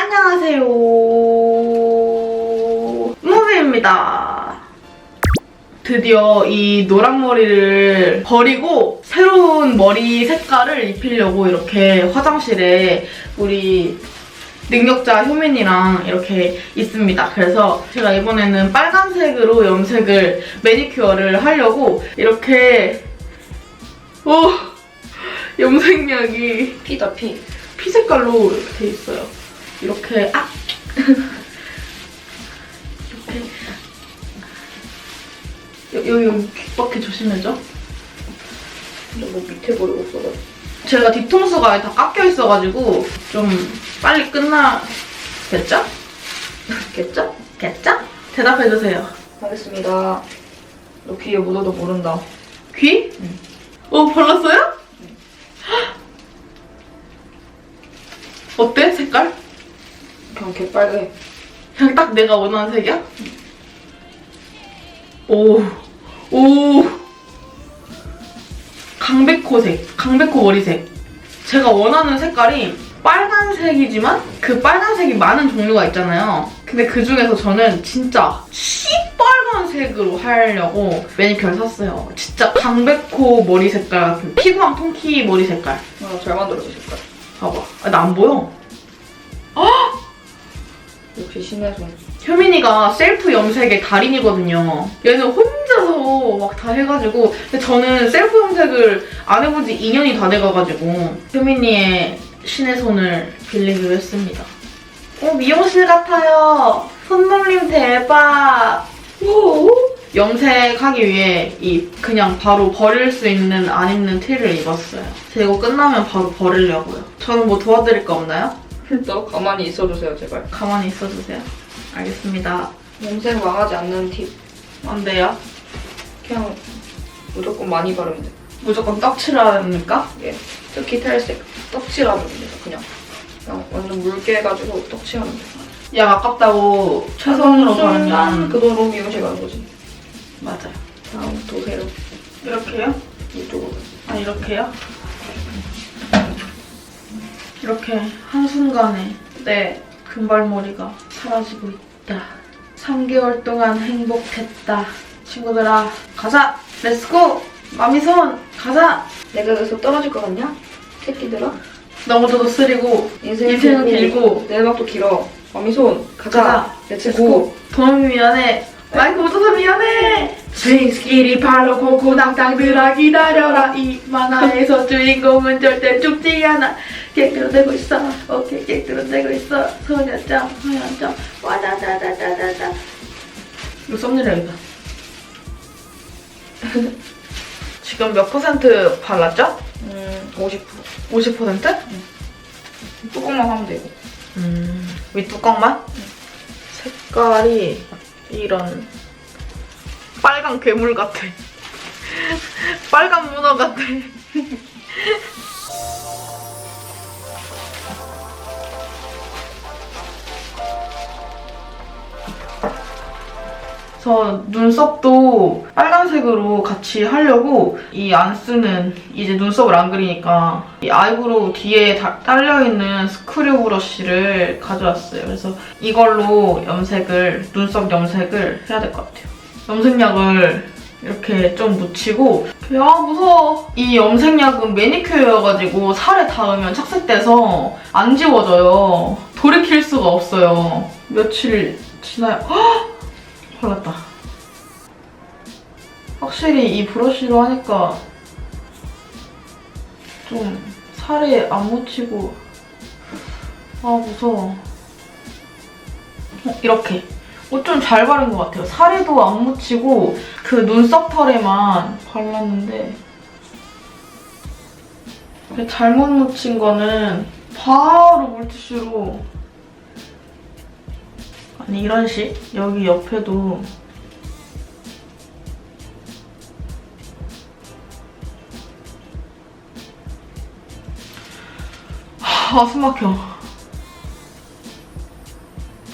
안녕하세요. 무비입니다. 드디어 이 노란 머리를 버리고 새로운 머리 색깔을 입히려고 이렇게 화장실에 우리 능력자 효민이랑 이렇게 있습니다. 그래서 제가 이번에는 빨간색으로 염색을 매니큐어를 하려고 이렇게 오 염색약이 피다 피. 피 색깔로 이렇게 돼 있어요. 이렇게 아 이렇게 여- 여기 여기 귓바퀴 조심해줘. 근데 뭐 밑에 버리고 있어가지고. 제가 뒤통수가 다 깎여 있어가지고 좀 빨리 끝나겠죠? 겠죠? 겠죠? 대답해주세요. 하겠습니다. 너 귀에 묻어도 모른다. 귀? 응. 어 발랐어요? 어때 색깔? 그냥 개빨개. 그냥 딱 내가 원하는 색이야? 오, 오. 강백호색, 강백호 머리색. 제가 원하는 색깔이 빨간색이지만 그 빨간색이 많은 종류가 있잖아요. 근데 그 중에서 저는 진짜 시빨간색으로 하려고 매니큐어를 샀어요. 진짜 강백호 머리 색깔 같은 피구왕 통키 머리 색깔. 아, 잘 만들어주실 거야. 봐봐. 아, 나안 보여. 역시 손. 효민이가 셀프 염색의 달인이거든요. 얘는 혼자서 막 다 해가지고 근데 저는 셀프 염색을 안 해본 지 2년이 다 돼가가지고 효민이의 신의 손을 빌리기로 했습니다. 어 미용실 같아요. 손놀림 대박. 오. 염색하기 위해 이 그냥 바로 버릴 수 있는 안 입는 티를 입었어요. 제가 이거 끝나면 바로 버리려고요. 저는 뭐 도와드릴 거 없나요? 너 가만히 있어주세요, 제발. 가만히 있어주세요. 알겠습니다. 염색 망하지 않는 팁. 안 돼요? 그냥 무조건 많이 바르면 돼. 무조건 떡칠하니까? 예. 특히 탈색. 떡칠하면 됩니다, 그냥. 그냥 완전 묽게 해가지고 떡칠하면 돼. 약 아깝다고 최선으로 순간 바르면 그도로 미용실 가는 거지. 맞아요. 다음 도세로. 이렇게요? 이쪽으로. 아 이렇게요? 이렇게 한순간에 내 금발머리가 사라지고 있다. 3개월 동안 행복했다. 친구들아 가자! 렛츠고! 마미손 가자! 내가 여기서 떨어질 것 같냐? 새끼들아? 너무도 쓰리고 인생은, 길고 내 음악도 길어. 어미손 가자. 렛츠고. 도움이 미안해. 마이크 못 줘서 미안해. 스윙스끼리 발로 고고 낭땅들아 기다려라 이 만화에서 주인공은 절대 죽지 않아 객들어대고 있어 오케이 객들어대고 있어 소녀점 소녀점 와다다다다다다 이거 썸네일이다 지금 몇 퍼센트 발랐죠? 음, 50%. 50%? 뚜껑만 하면 되고. 음, 윗뚜껑만? 색깔이 이런 빨간 괴물 같아. 빨간 문어 같아. 저 눈썹도 빨간색으로 같이 하려고 이 안 쓰는 이제 눈썹을 안 그리니까 이 아이브로우 뒤에 다- 딸려있는 스크류 브러쉬를 가져왔어요. 그래서 이걸로 염색을 눈썹 염색을 해야 될 것 같아요. 염색약을 이렇게 좀 묻히고 아 무서워. 이 염색약은 매니큐어여가지고 살에 닿으면 착색돼서 안 지워져요. 돌이킬 수가 없어요. 며칠 지나요. 헉! 발랐다. 확실히 이 브러쉬로 하니까 좀 살에 안 묻히고 아 무서워. 어, 이렇게 어, 좀잘 바른 것 같아요. 살에도 안 묻히고 그 눈썹 털에만 발랐는데 잘못 묻힌 거는 바로 물티슈로 아니 이런 식 여기 옆에도 하, 아, 숨 막혀.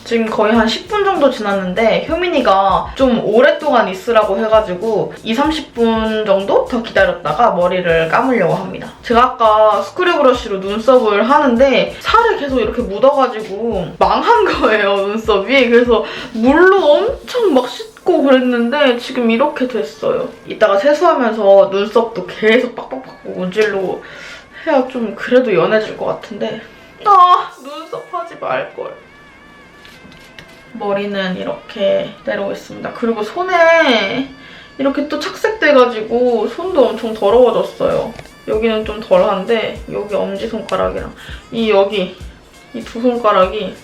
지금 거의 한 10분 정도 지났는데 효민이가 좀 오랫동안 있으라고 해가지고 2, 30분 정도 더 기다렸다가 머리를 감으려고 합니다. 제가 아까 스크류 브러쉬로 눈썹을 하는데 살에 계속 이렇게 묻어가지고 망한 거예요, 눈썹이. 그래서 물로 엄청 막 씻 고 그랬는데 지금 이렇게 됐어요. 이따가 세수하면서 눈썹도 계속 빡빡빡 문질러 해야 좀 그래도 연해질 것 같은데 아 눈썹 하지 말걸 머리는 이렇게 내려고 있습니다 그리고 손에 이렇게 또 착색돼가지고 손도 엄청 더러워졌어요 여기는 좀 덜한데 여기 엄지손가락이랑 이 여기 이 두 손가락이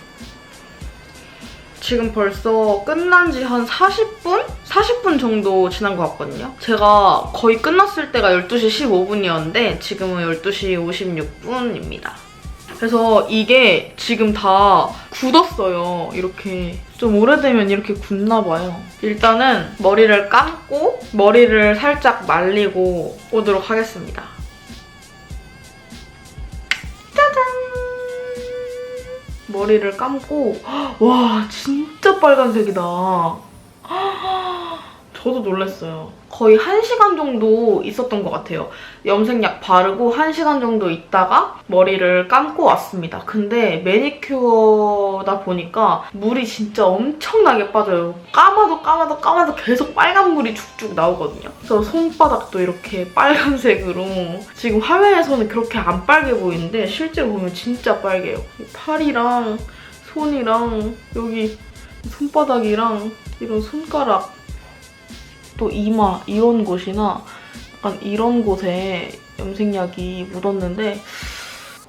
지금 벌써 끝난 지 한 40분? 40분 정도 지난 것 같거든요. 제가 거의 끝났을 때가 12시 15분이었는데 지금은 12시 56분입니다. 그래서 이게 지금 다 굳었어요. 이렇게. 좀 오래되면 이렇게 굳나 봐요. 일단은 머리를 감고 머리를 살짝 말리고 오도록 하겠습니다. 머리를 감고 와 진짜 빨간색이다. 저도 놀랐어요. 거의 1시간 정도 있었던 것 같아요. 염색약 바르고 1시간 정도 있다가 머리를 감고 왔습니다. 근데 매니큐어다 보니까 물이 진짜 엄청나게 빠져요. 감아도 감아도 감아도 계속 빨간 물이 쭉쭉 나오거든요. 그래서 손바닥도 이렇게 빨간색으로 지금 화면에서는 그렇게 안 빨개 보이는데 실제로 보면 진짜 빨개요. 이 팔이랑 손이랑 여기 손바닥이랑 이런 손가락 또 이마 이런 곳이나 약간 이런 곳에 염색약이 묻었는데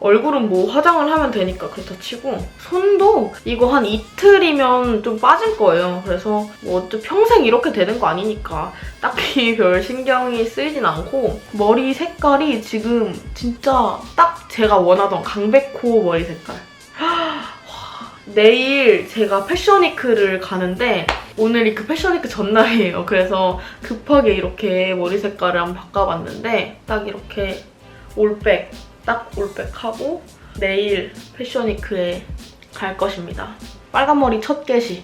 얼굴은 뭐 화장을 하면 되니까 그렇다 치고 손도 이거 한 이틀이면 좀 빠질 거예요. 그래서 뭐 평생 이렇게 되는 거 아니니까 딱히 별 신경이 쓰이진 않고 머리 색깔이 지금 진짜 딱 제가 원하던 강백호 머리 색깔. 내일 제가 패션위크를 가는데 오늘이 그 패션위크 전날이에요. 그래서 급하게 이렇게 머리 색깔을 한번 바꿔봤는데 딱 이렇게 올백, 딱 올백하고 내일 패션위크에 갈 것입니다. 빨간 머리 첫 개시.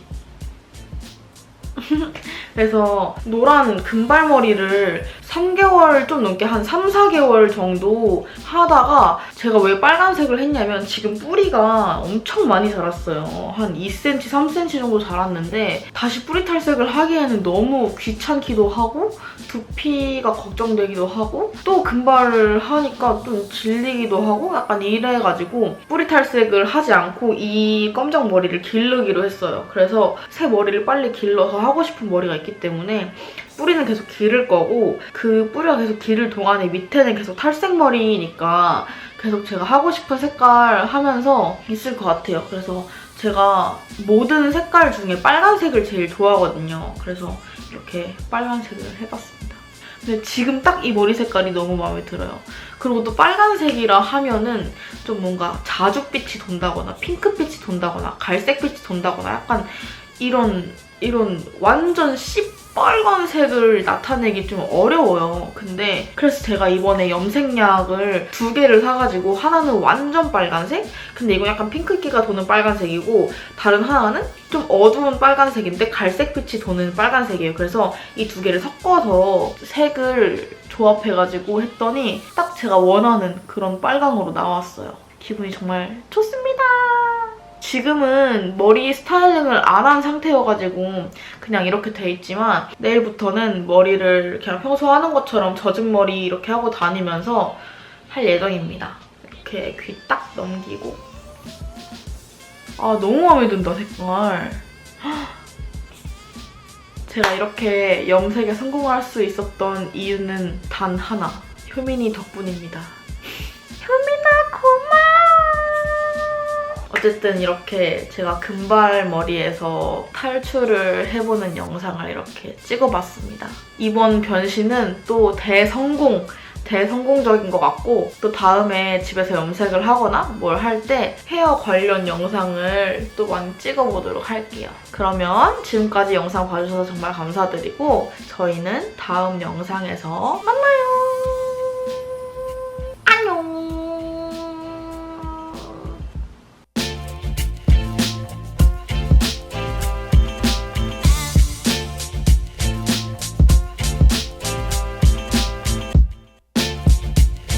그래서 노란 금발머리를 3개월 좀 넘게 한 3, 4개월 정도 하다가 제가 왜 빨간색을 했냐면 지금 뿌리가 엄청 많이 자랐어요. 한 2cm, 3cm 정도 자랐는데 다시 뿌리 탈색을 하기에는 너무 귀찮기도 하고 두피가 걱정되기도 하고 또 금발을 하니까 좀 질리기도 하고 약간 이래가지고 뿌리 탈색을 하지 않고 이 검정 머리를 기르기로 했어요. 그래서 새 머리를 빨리 길러서 하고 싶은 머리가 있기 때문에 뿌리는 계속 기를 거고 그 뿌리가 계속 기를 동안에 밑에는 계속 탈색머리니까 계속 제가 하고 싶은 색깔 하면서 있을 것 같아요. 그래서 제가 모든 색깔 중에 빨간색을 제일 좋아하거든요. 그래서 이렇게 빨간색을 해봤습니다. 근데 지금 딱 이 머리 색깔이 너무 마음에 들어요. 그리고 또 빨간색이라 하면은 좀 뭔가 자줏빛이 돈다거나 핑크빛이 돈다거나 갈색빛이 돈다거나 약간 이런 이런 완전 시 뻘건색을 나타내기 좀 어려워요. 근데 그래서 제가 이번에 염색약을 두 개를 사가지고 하나는 완전 빨간색? 근데 이건 약간 핑크기가 도는 빨간색이고 다른 하나는 좀 어두운 빨간색인데 갈색빛이 도는 빨간색이에요. 그래서 이 두 개를 섞어서 색을 조합해가지고 했더니 딱 제가 원하는 그런 빨강으로 나왔어요. 기분이 정말 좋습니다. 지금은 머리 스타일링을 안 한 상태여가지고 그냥 이렇게 돼 있지만 내일부터는 머리를 그냥 평소 하는 것처럼 젖은 머리 이렇게 하고 다니면서 할 예정입니다. 이렇게 귀 딱 넘기고 아 너무 마음에 든다 색깔 제가 이렇게 염색에 성공할 수 있었던 이유는 단 하나 효민이 덕분입니다. 어쨌든 이렇게 제가 금발 머리에서 탈출을 해보는 영상을 이렇게 찍어봤습니다. 이번 변신은 또 대성공, 대성공적인 것 같고 또 다음에 집에서 염색을 하거나 뭘 할 때 헤어 관련 영상을 또 많이 찍어보도록 할게요. 그러면 지금까지 영상 봐주셔서 정말 감사드리고 저희는 다음 영상에서 만나요.